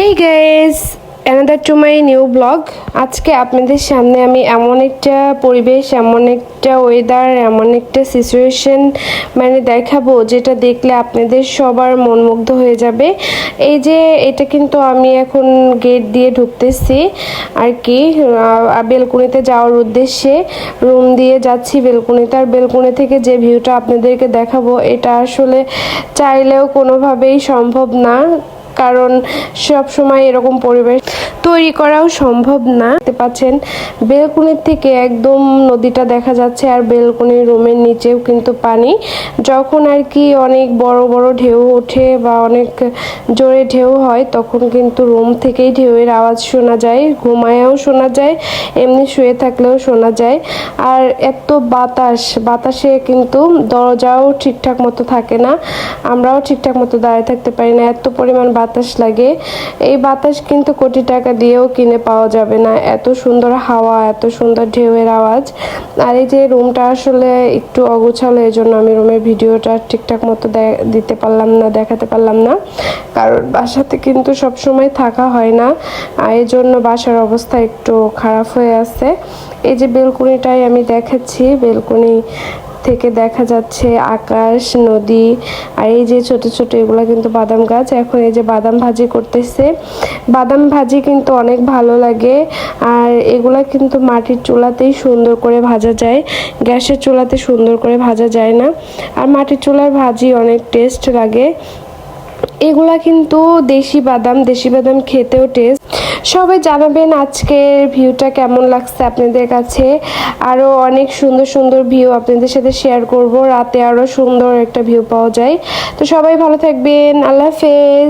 Hey guys another to my new blog আজকে আপনাদের সামনে আমি এমন একটা পরিবেশ, এমন একটা ওয়েদার এমন একটা সিচুয়েশন মানে দেখাবো যেটা দেখলে আপনাদের সবার মনমুগ্ধ হয়ে যাবে। এই যে এটা কিন্তু আমি এখন গেট দিয়ে ঢুকতেছি আর কি বেলকুনিতে যাওয়ার উদ্দেশ্যে রুম দিয়ে যাচ্ছি। বেলকুনিতে আর বেলকুনি থেকে যে ভিউটা আপনাদেরকে দেখাবো, এটা আসলে চাইলেও কোনোভাবেই সম্ভব না। কারণ সব সময় এরকম পরিবেশ তৈরি করাও সম্ভব না। দেখতে পাচ্ছেন, বেলকুনির থেকে একদম নদীটা দেখা যাচ্ছে আর বেলকুনির রুমের নিচেও কিন্তু পানি। যখন আর কি অনেক বড় বড় ঢেউ ওঠে বা অনেক জোরে ঢেউ হয়, তখন কিন্তু রুম থেকেই ঢেউয়ের আওয়াজ শোনা যায়, ঘুমায়াও শোনা যায়, এমনি শুয়ে থাকলেও শোনা যায়। আর এত বাতাস, বাতাসে কিন্তু দরজাও ঠিকঠাক মতো থাকে না, আমরাও ঠিকঠাক মতো দাঁড়িয়ে থাকতে পারি না, এত পরিমাণ বাতাস লাগে। এই বাতাস কিন্তু কোটি টাকা দিয়েও কিনে পাওয়া যাবে না। এত সুন্দর হাওয়া, এত সুন্দর ঢেউয়ের আওয়াজ। আর এই যে রুমটা আসলে একটু অগোছালো, এই জন্য আমি রুমের ভিডিওটা ঠিকঠাক মতো দিতে পারলাম না, দেখাতে পারলাম না। কারণ বাসাতে কিন্তু সব সময় থাকা হয় না। এই জন্য বাসার অবস্থা একটু খারাপ হয়ে আছে। এই যে বেলকুনিটাই আমি দেখাচ্ছি, বেলকুনি থেকে দেখা যাচ্ছে আকাশ, নদী, আর এই যে ছোট ছোট এগুলো কিন্তু বাদাম গাছ। এখন এই যে বাদাম ভাজি করতেছে। বাদাম ভাজি কিন্তু অনেক ভালো লাগে। আর এগুলা কিন্তু মাটির চুলাতেই সুন্দর করে ভাজা যায়। গ্যাসের চুলাতে সুন্দর করে ভাজা যায় না। আর মাটির চুলার ভাজি অনেক টেস্ট লাগে। এগুলা কিন্তু দেশি বাদাম দেশি বাদাম খেতেও টেস্ট সবাই জানাবেন আজকের ভিউটা কেমন লাগছে আপনাদের কাছে। আরও অনেক সুন্দর সুন্দর ভিউ আপনাদের সাথে শেয়ার করব। রাতে আরও সুন্দর একটা ভিউ পাওয়া যায়। তো সবাই ভালো থাকবেন। আল্লাহ হাফেজ।